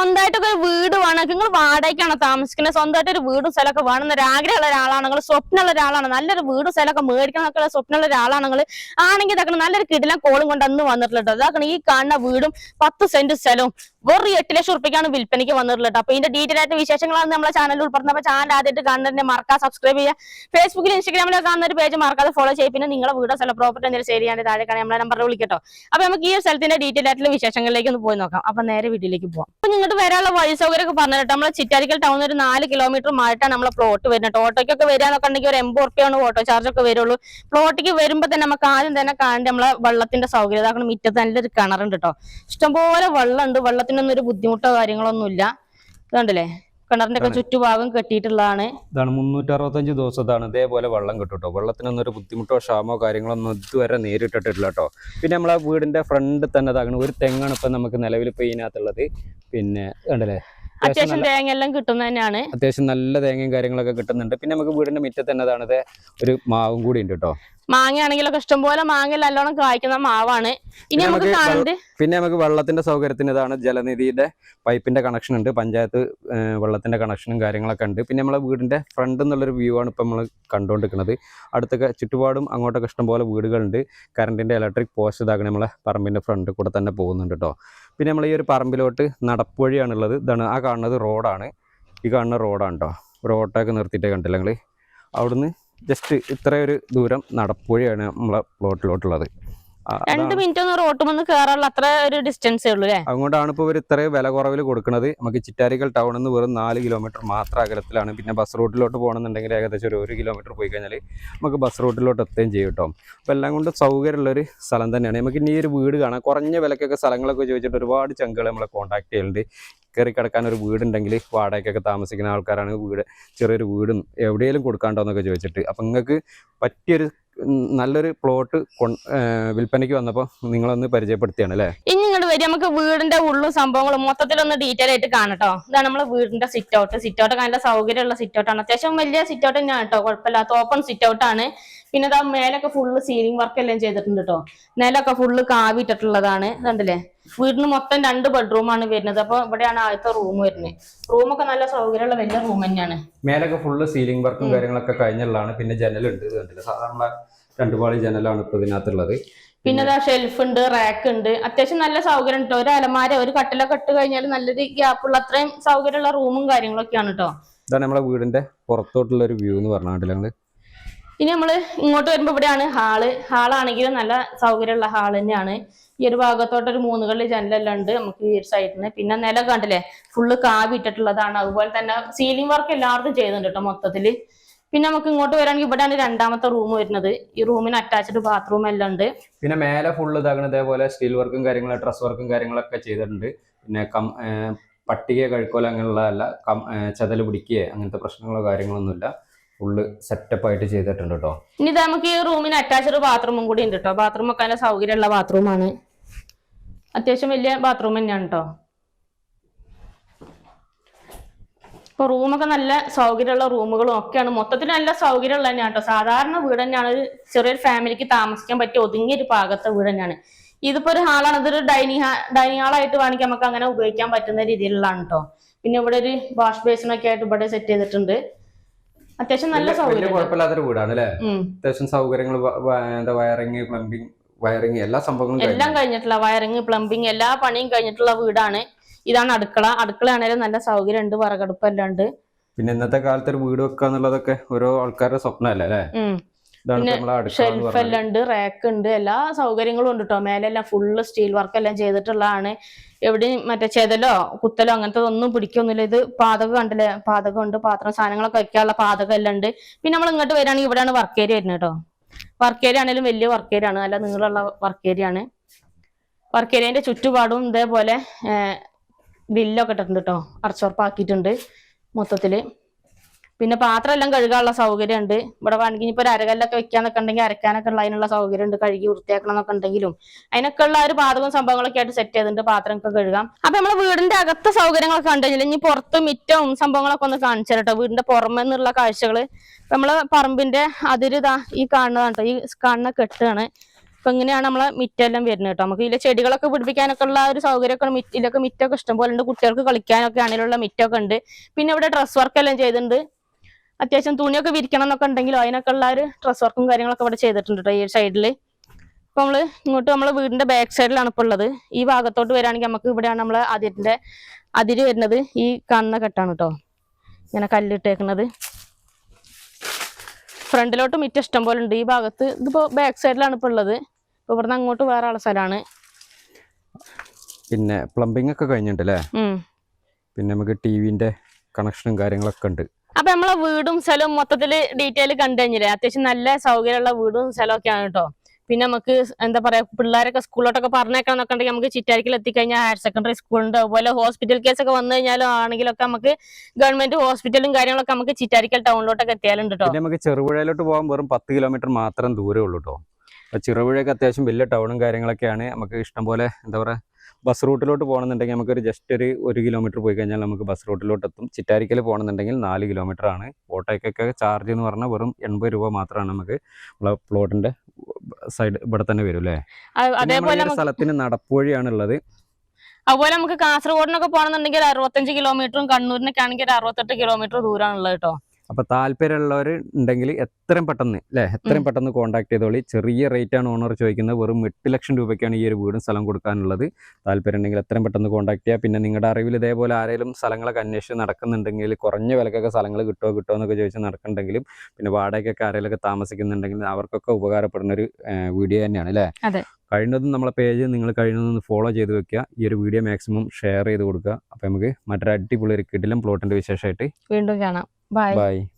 സ്വന്തമായിട്ടൊക്കെ ഒരു വീട് വേണം. നിങ്ങൾ വാടകയ്ക്കാണ് താമസിക്കുന്നത്? സ്വന്തമായിട്ട് ഒരു വീടും സ്ഥലമൊക്കെ വേണം എന്നൊരു ആഗ്രഹമുള്ള ഒരാളാണ് നിങ്ങൾ സ്വപ്നമുള്ള ഒരാളാണ്. നല്ലൊരു വീടും സ്ഥലമൊക്കെ മേടിക്കണം എന്നൊക്കെ സ്വപ്നമുള്ള ഒരാളാണ് നിങ്ങൾ ആണെങ്കിൽ ഇതാക്കണം നല്ലൊരു കിടിലം കോളും കൊണ്ട് അന്ന് വന്നിട്ടുള്ളത്. ഇതാക്കണം ഈ കാണുന്ന വീടും പത്ത് സെന്റ് സ്ഥലവും വെറും എട്ട് ലക്ഷം ഉറുപ്പിക്കാണ് വിൽപ്പനയ്ക്ക് വന്നിട്ടുള്ളത്. അപ്പൊ ഇതിന്റെ ഡീറ്റെയിൽ ആയിട്ട് വിശേഷങ്ങളാണ് നമ്മളെ ചാനലിൽ ഉൾപ്പെടുന്നത്. അപ്പൊ ചാനൽ ആദ്യമായിട്ട് കാണുന്നതിനെ മറക്കാ സബ്സ്ക്രൈബ് ചെയ്യുക. ഫേസ്ബുക്കിൽ ഇൻസ്റ്റാഗ്രാമിലൊക്കെ കാണുന്ന ഒരു പേജ് മറക്കാതെ ഫോളോ ചെയ്യും പിന്നെ നിങ്ങളെ വീടോ സ്ഥല പ്രോപ്പർട്ടി എന്തെങ്കിലും ശരി ചെയ്യാൻ താഴെ കാണാൻ നമ്മളെ നമ്പറിൽ വിളിക്കട്ടോ അപ്പൊ നമുക്ക് ഈ സ്ഥലത്തിന്റെ ഡീറ്റെയിൽ ആയിട്ടുള്ള വിശേഷങ്ങളിലേക്ക് ഒന്ന് പോയി നോക്കാം. അപ്പൊ നേരെ വീട്ടിലേക്ക് പോകാം അപ്പൊ ഇങ്ങോട്ട് വരാനുള്ള വഴി സൗകര്യം ഒക്കെ പറഞ്ഞിട്ട് നമ്മളെ ചിറ്റാരിക്കൽ ടൗൺ ഒരു നാല് കിലോമീറ്റർ മാറിയിട്ടാണ് നമ്മളെ പ്ലോട്ട് വരുന്നത്. ഓട്ടോയ്ക്കൊക്കെ വരാന്നൊക്കെ ഉണ്ടെങ്കിൽ ഒരു എൺപത് റുപ്യാണ് ഓട്ടോ ചാർജ് ഒക്കെ വരുള്ളൂ. പ്ലോട്ടിക്ക് വരുമ്പോൾ തന്നെ നമുക്ക് ആദ്യം തന്നെ കാണേണ്ട നമ്മളെ വെള്ളത്തിന്റെ സൗകര്യം. ഇതാക്കണം മുറ്റത്ത് നല്ലൊരു കിണറുണ്ട് കേട്ടോ ഇഷ്ടംപോലെ വെള്ളമുണ്ട്. വെള്ളത്തിനൊന്നും ഒരു ബുദ്ധിമുട്ടോ കാര്യങ്ങളൊന്നും ഇല്ല ഇതുണ്ടല്ലേ? കിണറിന്റെ ഒക്കെ ചുറ്റുഭാഗം കെട്ടിയിട്ടുള്ളതാണ്. ഇതാണ് മുന്നൂറ്റി അറുപത്തഞ്ച് ദിവസത്താണ്. ഇതേപോലെ വെള്ളം കിട്ടും കേട്ടോ വെള്ളത്തിനൊന്നും ഒരു ബുദ്ധിമുട്ടോ ക്ഷാമോ കാര്യങ്ങളൊന്നും ഇതുവരെ നേരിട്ടിട്ടില്ല കേട്ടോ പിന്നെ നമ്മളെ വീടിന്റെ ഫ്രണ്ട് തന്നെ ഇതാകണം ഒരു തെങ്ങാണ് ഇപ്പൊ നമുക്ക് നിലവിൽ ഇപ്പൊ ഇതിനകത്തുള്ളത്. പിന്നെ കണ്ടല്ലേ? അത്യാവശ്യം തേങ്ങ എല്ലാം കിട്ടുന്ന തന്നെയാണ് അത്യാവശ്യം നല്ല തേങ്ങയും കാര്യങ്ങളൊക്കെ കിട്ടുന്നുണ്ട്. പിന്നെ നമുക്ക് വീടിന്റെ മുറ്റത്ത് തന്നെ ഒരു മാവും കൂടി ഉണ്ട് കേട്ടോ. മാങ്ങയാണെങ്കിലൊക്കെ ഇഷ്ടംപോലെ മാങ്ങ നല്ലോണം കായ്ക്കുന്ന മാവാണ്. ഇനി പിന്നെ നമുക്ക് പിന്നെ നമുക്ക് വെള്ളത്തിന്റെ സൗകര്യത്തിന് ഇതാണ് ജലനിധിയുടെ പൈപ്പിന്റെ കണക്ഷൻ ഉണ്ട്. പഞ്ചായത്ത് വെള്ളത്തിന്റെ കണക്ഷനും കാര്യങ്ങളൊക്കെ ഉണ്ട്. പിന്നെ നമ്മളെ വീടിന്റെ ഫ്രണ്ട് എന്നുള്ളൊരു വ്യൂ ആണ് ഇപ്പം നമ്മൾ കണ്ടുകൊണ്ടിരിക്കുന്നത് അടുത്തൊക്കെ ചുറ്റുപാടും അങ്ങോട്ടൊക്കെ ഇഷ്ടംപോലെ വീടുകളുണ്ട്. കറണ്ടിന്റെ ഇലക്ട്രിക് പോസ്റ്റ് ഇതാക്കണേ നമ്മളെ പറമ്പിന്റെ ഫ്രണ്ട് കൂടെ തന്നെ പോകുന്നുണ്ട് കേട്ടോ. പിന്നെ നമ്മൾ ഈ ഒരു പറമ്പിലോട്ട് നടപ്പുവഴിയാണുള്ളത്. ഇതാണ് ആ കാണുന്നത് റോഡാണ്. ഈ കാണുന്ന റോഡാണ് കേട്ടോ ഒരു ഓട്ടോയൊക്കെ നിർത്തിയിട്ട് കണ്ടില്ല നിങ്ങൾ അവിടുന്ന് ജസ്റ്റ് ഇത്രയൊരു ദൂരം നടപ്പുവഴിയാണ് നമ്മളെ പ്ലോട്ടിലോട്ടുള്ളത് രണ്ട് മിനിറ്റ് ഒന്ന് റോട്ട് വന്ന് കയറാനുള്ള അത്ര ഒരു ഡിസ്റ്റൻസേ ഉള്ളൂ അല്ലേ അതുകൊണ്ടാണ് ഇപ്പോൾ ഇവർ ഇത്രയും വില കുറവിൽ കൊടുക്കുന്നത് നമുക്ക് ചിറ്റാരിക്കൽ ടൗണിൽ നിന്ന് വെറും നാല് കിലോമീറ്റർ മാത്രം അകലത്തിലാണ്. പിന്നെ ബസ് റൂട്ടിലോട്ട് പോകണമെന്നുണ്ടെങ്കിൽ ഏകദേശം ഒരു ഒരു കിലോമീറ്റർ പോയി കഴിഞ്ഞാൽ നമുക്ക് ബസ് റൂട്ടിലോട്ട് എത്തുകയും ചെയ്യും കേട്ടോ അപ്പോൾ എല്ലാം കൊണ്ട് സൗകര്യമുള്ളൊരു സ്ഥലം തന്നെയാണ്. നമുക്ക് ഇനി ഒരു വീട് കാണാം. കുറഞ്ഞ വിലക്കൊക്കെ സ്ഥലങ്ങളൊക്കെ ചോദിച്ചിട്ട് ഒരുപാട് ചങ്കുകൾ നമ്മളെ കോൺടാക്ട് ചെയ്യുന്നുണ്ട് കയറി കിടക്കാൻ ഒരു വീടുണ്ടെങ്കിൽ വാടകയ്ക്കൊക്കെ താമസിക്കുന്ന ആൾക്കാരാണ് വീട് ചെറിയൊരു വീടും എവിടെയെങ്കിലും കൊടുക്കാണ്ടോന്നൊക്കെ ചോദിച്ചിട്ട്. അപ്പം നിങ്ങൾക്ക് പറ്റിയൊരു നല്ലൊരു പ്ലോട്ട് വിൽപ്പനയ്ക്ക് വന്നപ്പോൾ നിങ്ങളൊന്ന് പരിചയപ്പെടുത്തിയാണ് അല്ലേ? ഇനി ഇങ്ങോട്ട് വരും നമുക്ക് വീടിന്റെ ഉള്ളും മൊത്തത്തിൽ ഒന്ന് ഡീറ്റെയിൽ ആയിട്ട് കാണട്ടോ ഇതാണ് നമ്മളെ വീടിന്റെ സിറ്റ് ഔട്ട് സിറ്റ് ഔട്ട് നല്ല സൗകര്യമുള്ള സിറ്റ് ഔട്ട് ആണ്. അത്യാവശ്യം വലിയ സിറ്റ് ഔട്ട് തന്നെയാണ് കേട്ടോ കുഴപ്പമില്ലാത്ത ഓപ്പൺ സിറ്റ് ഔട്ട് ആണ്. പിന്നെ ഇതാ മേലൊക്കെ ഫുള്ള് സീലിംഗ് വർക്ക് എല്ലാം ചെയ്തിട്ടുണ്ട് കേട്ടോ നിലൊക്കെ ഫുള്ള് കാവിട്ടിട്ടുള്ളതാണ് കണ്ടില്ലേ? വീടിന് മൊത്തം രണ്ട് ബെഡ്റൂം ആണ് വരുന്നത്. അപ്പൊ ഇവിടെയാണ് ആദ്യത്തെ റൂം വരുന്നത്. റൂമൊക്കെ നല്ല സൗകര്യമുള്ള വലിയ റൂം തന്നെയാണ്. മേലൊക്കെ ഫുള്ള് സീലിംഗ് വർക്കും കാര്യങ്ങളൊക്കെ കഴിഞ്ഞുള്ളതാണ്. പിന്നെ ജനലുണ്ട് സാധാരണ രണ്ട് പാളി ജനലാണ് ഇപ്പൊ ഇതിനകത്തുള്ളത്. പിന്നെ അതാ ഷെൽഫ് ഉണ്ട് റാക്ക് ഉണ്ട്. അത്യാവശ്യം നല്ല സൗകര്യം കേട്ടോ ഒരു അലമാര ഒരു കട്ടിലൊക്കെ ഇട്ട് കഴിഞ്ഞാൽ നല്ലൊരു ഗ്യാപ്പുള്ള അത്രയും സൗകര്യമുള്ള റൂമും കാര്യങ്ങളൊക്കെയാണ് കേട്ടോ ഇതാണ് നമ്മളെ വീടിന്റെ പുറത്തോട്ടുള്ള ഒരു വ്യൂ എന്ന് പറഞ്ഞാൽ ഇനി നമ്മൾ ഇങ്ങോട്ട് വരുമ്പോ ഇവിടെയാണ് ഹാൾ. ഹാളാണെങ്കിലും നല്ല സൗകര്യമുള്ള ഹാൾ തന്നെയാണ്. ഈ ഒരു ഭാഗത്തോട്ട് ഒരു മൂന്ന് കള്ളി ജനലെല്ലാം ഉണ്ട് നമുക്ക് ഈ സൈഡിന് പിന്നെ നില കണ്ടില്ലേ? ഫുള്ള് കാവി ഇട്ടിട്ടുള്ളതാണ്. അതുപോലെ തന്നെ സീലിംഗ് വർക്ക് എല്ലാവർക്കും ചെയ്യുന്നുണ്ട് കേട്ടോ മൊത്തത്തിൽ. പിന്നെ നമുക്ക് ഇങ്ങോട്ട് വരാണെങ്കിൽ ഇവിടെയാണ് രണ്ടാമത്തെ റൂം വരുന്നത്. ഈ റൂമിന് അറ്റാച്ച്ഡ് ബാത്റൂം എല്ലാം ഉണ്ട്. പിന്നെ മേലെ ഫുള്ള് ഇതാകണ ഇതേപോലെ സ്റ്റീൽ വർക്കും കാര്യങ്ങളും ഡ്രസ് വർക്കും കാര്യങ്ങളൊക്കെ ചെയ്തിട്ടുണ്ട്. പിന്നെ കം പട്ടിക അല്ല കം ചതൽ പിടിക്കുകയോ അങ്ങനത്തെ പ്രശ്നങ്ങളോ കാര്യങ്ങളൊന്നുമില്ല. ഫുള്ള് സെറ്റപ്പ് ആയിട്ട് ചെയ്തിട്ടുണ്ട് കേട്ടോ ഇനി നമുക്ക് ഈ റൂമിന് അറ്റാച്ച്ഡ് ബാത്റൂമും കൂടി ഉണ്ട് കേട്ടോ ബാത്റൂം ഒക്കെ നല്ല സൗകര്യമുള്ള ബാത്റൂമാണ് അത്യാവശ്യം വലിയ ബാത്റൂം തന്നെയാണ് കേട്ടോ റൂമൊക്കെ നല്ല സൗകര്യമുള്ള റൂമുകളും ഒക്കെയാണ്. മൊത്തത്തിൽ നല്ല സൗകര്യമുള്ള തന്നെയാണ് കേട്ടോ സാധാരണ വീട് തന്നെയാണ് ചെറിയൊരു ഫാമിലിക്ക് താമസിക്കാൻ പറ്റിയ ഒതുങ്ങിയ ഒരു പാകത്തെ വീട് തന്നെയാണ്. ഇതിപ്പോ ഒരു ഹാളാണ് ഇതൊരു ഡൈനിങ് ഡൈനിങ് ഹാളായിട്ട് വേണമെങ്കിൽ നമുക്ക് അങ്ങനെ ഉപയോഗിക്കാൻ പറ്റുന്ന രീതിയിലുള്ളതാണ് കേട്ടോ പിന്നെ ഇവിടെ ഒരു വാഷ് ബേസിനൊക്കെ ആയിട്ട് ഇവിടെ സെറ്റ് ചെയ്തിട്ടുണ്ട്. അത്യാവശ്യം നല്ല സൗകര്യം കുഴപ്പമില്ലാത്തൊരു വീടാണ് അല്ലേ അത്യാവശ്യം സൗകര്യങ്ങൾ എന്താ വയറിങ് പ്ലംബിങ് വയറിങ് എല്ലാ സംഭവങ്ങളും. എല്ലാം കഴിഞ്ഞിട്ടുള്ള വയറിങ് പ്ലംബിങ് എല്ലാ പണിയും കഴിഞ്ഞിട്ടുള്ള വീടാണ്. ഇതാണ് അടുക്കള. അടുക്കളയാണേലും നല്ല സൗകര്യം ഉണ്ട് വറകടുപ്പ് എല്ലാം ഉണ്ട്. പിന്നെ ഇന്നത്തെ കാലത്ത് ഒരു വീട് വെക്കുക എന്നുള്ളതൊക്കെ ഓരോ ആൾക്കാരുടെ സ്വപ്നമല്ലേ അല്ലേ? ഉം ഇതാണ് പിന്നെ ഇപ്പൊ നമ്മളെ അടുക്കള എന്ന് ഷെൽഫ് എല്ലാം ഉണ്ട് റാക്ക് ഉണ്ട് എല്ലാ സൗകര്യങ്ങളും ഉണ്ട് കേട്ടോ മേലെല്ലാം ഫുള്ള് സ്റ്റീൽ വർക്ക് എല്ലാം ചെയ്തിട്ടുള്ളതാണ്. എവിടെയും മറ്റേ ചെതലോ കുത്തലോ അങ്ങനത്തെ ഒന്നും പിടിക്കൊന്നുമില്ല. ഇത് പാതകം കണ്ടല്ലേ? പാതകം ഉണ്ട് പാത്രം സാധനങ്ങളൊക്കെ വയ്ക്കാനുള്ള പാതകം എല്ലാം ഉണ്ട്. പിന്നെ നമ്മൾ ഇങ്ങോട്ട് വരികയാണെങ്കിൽ ഇവിടെയാണ് വർക്ക് ഏരിയ വരുന്നത് കേട്ടോ വർക്ക് ഏരിയ ആണെങ്കിലും വലിയ വർക്ക് ഏരിയ ആണ്. അല്ല നീളമുള്ള വർക്ക് ഏരിയ ആണ്. വർക്ക് ഏരിയന്റെ ചുറ്റുപാടും ഇതേപോലെ ബില്ലൊക്കെ ഇട്ടിട്ടുണ്ട് കേട്ടോ അടച്ചുറപ്പാക്കിയിട്ടുണ്ട് മൊത്തത്തിൽ. പിന്നെ പാത്രം എല്ലാം കഴുകാനുള്ള സൗകര്യം ഉണ്ട് ഇവിടെ വേണമെങ്കിൽ ഇപ്പൊ ഒരു അരകല്ലൊക്കെ വെക്കാന്നൊക്കെ ഉണ്ടെങ്കിൽ അരക്കാനൊക്കെ ഉള്ള അതിനുള്ള സൗകര്യം ഉണ്ട് കഴുകി വൃത്തിയാക്കണം എന്നൊക്കെ ഉണ്ടെങ്കിലും. അതിനൊക്കെ ഉള്ള ഒരു പാതകവും സംഭവങ്ങളൊക്കെ ആയിട്ട് സെറ്റ് ചെയ്തിട്ടുണ്ട്. പാത്രമൊക്കെ കഴുകാം. അപ്പൊ നമ്മളെ വീടിന്റെ അകത്തെ സൗകര്യങ്ങളൊക്കെ ഉണ്ടെങ്കിൽ ഇനി പുറത്ത് മിറ്റവും സംഭവങ്ങളൊക്കെ ഒന്ന് കാണിച്ചു കേട്ടോ വീടിന്റെ പുറമെ നിന്നുള്ള കാഴ്ചകൾ. ഇപ്പൊ നമ്മളെ പറമ്പിന്റെ അതിരിതാ ഈ കാണുന്നതാണ് ഈ കാണുന്ന കെട്ടാണ്. അപ്പൊ ഇങ്ങനെയാണ് നമ്മളെ മിറ്റെല്ലാം വരുന്നത് കേട്ടോ നമുക്ക് ഇതിലെ ചെടികളൊക്കെ പിടിപ്പിക്കാനൊക്കെ ഉള്ള ഒരു സൗകര്യമൊക്കെ മിറ്റിലൊക്കെ മിറ്റൊക്കെ ഇഷ്ടംപോലെ ഉണ്ട്. കുട്ടികൾക്ക് കളിക്കാനൊക്കെ ആണെങ്കിലുള്ള മിറ്റൊക്കെ ഉണ്ട്. പിന്നെ ഇവിടെ ഡ്രസ് വർക്ക് എല്ലാം ചെയ്തിട്ടുണ്ട്. അത്യാവശ്യം തുണിയൊക്കെ വിരിക്കണം എന്നൊക്കെ ഉണ്ടെങ്കിലും അതിനൊക്കെ ഉള്ള ഒരു ഡ്രസ് വർക്കും കാര്യങ്ങളൊക്കെ ഇവിടെ ചെയ്തിട്ടുണ്ട് കേട്ടോ ഈ സൈഡിൽ ഇപ്പൊ നമ്മൾ ഇങ്ങോട്ട് നമ്മളെ വീടിന്റെ ബാക്ക് സൈഡിലാണ് ഇപ്പൊ ഉള്ളത്. ഈ ഭാഗത്തോട്ട് വരികയാണെങ്കിൽ നമുക്ക് ഇവിടെയാണ് നമ്മളെ അതിരിന്റെ അതിര് വരുന്നത്. ഈ കാണുന്ന കെട്ടാണ് കേട്ടോ ഇങ്ങനെ കല്ലിട്ടേക്കുന്നത് ഫ്രണ്ടിലോട്ട് മിറ്റ ഇഷ്ടം പോലെ ഉണ്ട്. ഈ ഭാഗത്ത് ഇതിപ്പോ ബാക്ക് സൈഡിലാണ് ഇപ്പൊ ഉള്ളത്. ഇപ്പൊ ഇവിടുന്ന് അങ്ങോട്ട് വേറെ ആളെ സ്ഥലമാണ് പിന്നെ പ്ലംബിംഗ് ഒക്കെ കഴിഞ്ഞിട്ടുണ്ട് അല്ലേ പിന്നെ നമുക്ക് ടി വിന്റെ കണക്ഷനും കാര്യങ്ങളൊക്കെ ഉണ്ട്. അപ്പൊ നമ്മളെ വീടും സ്ഥലവും മൊത്തത്തിൽ ഡീറ്റെയിൽ കണ്ടു കഴിഞ്ഞില്ലേ? അത്യാവശ്യം നല്ല സൗകര്യമുള്ള വീടും സ്ഥലമൊക്കെയാണ് കേട്ടോ പിന്നെ നമുക്ക് എന്താ പറയാ പിള്ളേരൊക്കെ സ്കൂളിലോട്ടൊക്കെ പറഞ്ഞേക്കണം എന്നൊക്കെ ഉണ്ടെങ്കിൽ നമുക്ക് ചിറ്റാരിക്കൽ എത്തിക്കഴിഞ്ഞാൽ ഹയർ സെക്കൻഡറി സ്കൂളുണ്ട് അതുപോലെ ഹോസ്പിറ്റൽ കേസ് ഒക്കെ വന്നു കഴിഞ്ഞാലും ആണെങ്കിലൊക്കെ നമുക്ക് ഗവൺമെന്റ് ഹോസ്പിറ്റലും കാര്യങ്ങളൊക്കെ നമുക്ക് ചിറ്റാരിക്കൽ ടൗണിലോട്ടൊക്കെ എത്തിയാലുണ്ട് കേട്ടോ നമുക്ക് ചെറുപുഴയിലോട്ട് പോകാൻ വെറും പത്ത് കിലോമീറ്റർ മാത്രം ദൂരമേ ഉള്ളൂ കേട്ടോ ചെറുപുഴയൊക്കെ അത്യാവശ്യം വലിയ ടൗണും കാര്യങ്ങളൊക്കെയാണ്. നമുക്ക് ഇഷ്ടംപോലെ എന്താ പറയുക ബസ് റൂട്ടിലോട്ട് പോകണമെന്നുണ്ടെങ്കിൽ നമുക്കൊരു ജസ്റ്റ് ഒരു ഒരു കിലോമീറ്റർ പോയി കഴിഞ്ഞാൽ നമുക്ക് ബസ് റൂട്ടിലോട്ട് എത്തും. ചിറ്റാരിക്കൽ പോകണമെന്നുണ്ടെങ്കിൽ നാല് കിലോമീറ്റർ ആണ്. ഓട്ടോയ്ക്കൊക്കെ ചാർജ് എന്ന് പറഞ്ഞാൽ വെറും എൺപത് രൂപ മാത്രമാണ് നമുക്ക് നമ്മളെ പ്ലോട്ടിന്റെ സൈഡ് ഇവിടെ തന്നെ വരും അല്ലേ? അതേപോലെ സ്ഥലത്തിന് നടപ്പുവഴിയാണുള്ളത്. അതുപോലെ നമുക്ക് കാസർഗോഡിനൊക്കെ പോകണമെന്നുണ്ടെങ്കിൽ അറുപത്തഞ്ച് കിലോമീറ്ററും കണ്ണൂരിനൊക്കെ ആണെങ്കിൽ ഒരു അറുപത്തെട്ട് കിലോമീറ്റർ ദൂരമാണുള്ളത് കേട്ടോ. അപ്പോൾ താല്പര്യമുള്ളവർ ഉണ്ടെങ്കിൽ എത്രയും പെട്ടെന്ന് അല്ലേ? എത്രയും പെട്ടെന്ന് കോൺടാക്ട് ചെയ്തോളി. ചെറിയ റേറ്റ് ആണ് ഓണർ ചോദിക്കുന്നത്. വെറും എട്ട് ലക്ഷം രൂപയ്ക്കാണ് ഈ ഒരു വീടും സ്ഥലം കൊടുക്കാനുള്ളത്. താല്പര്യം ഉണ്ടെങ്കിൽ എത്രയും പെട്ടെന്ന് കോൺടാക്ട് ചെയ്യുക പിന്നെ നിങ്ങളുടെ അറിവിൽ ഇതേപോലെ ആരെങ്കിലും സ്ഥലങ്ങളൊക്കെ അന്വേഷിച്ച് നടക്കുന്നുണ്ടെങ്കിൽ കുറഞ്ഞ വിലക്കൊക്കെ സ്ഥലങ്ങൾ കിട്ടുമോ കിട്ടുമോ എന്നൊക്കെ ചോദിച്ച് നടക്കുന്നുണ്ടെങ്കിലും പിന്നെ വാടകയ്ക്കൊക്കെ ആരെങ്കിലുമൊക്കെ താമസിക്കുന്നുണ്ടെങ്കിൽ അവർക്കൊക്കെ ഉപകാരപ്പെടുന്ന ഒരു വീഡിയോ തന്നെയാണ് അല്ലേ? കഴിഞ്ഞതും കഴിയുന്നതും നമ്മളെ പേജ് നിങ്ങൾ കഴിഞ്ഞതും ഫോളോ ചെയ്ത് വെക്കുക. ഈ ഒരു വീഡിയോ മാക്സിമം ഷെയർ ചെയ്ത് കൊടുക്കുക. അപ്പോൾ നമുക്ക് മറ്റൊരു അടിപൊളി ഒരു കിടിലം പ്ലോട്ടിന്റെ വിശേഷമായിട്ട് വീണ്ടും കാണാം. Bye. Bye.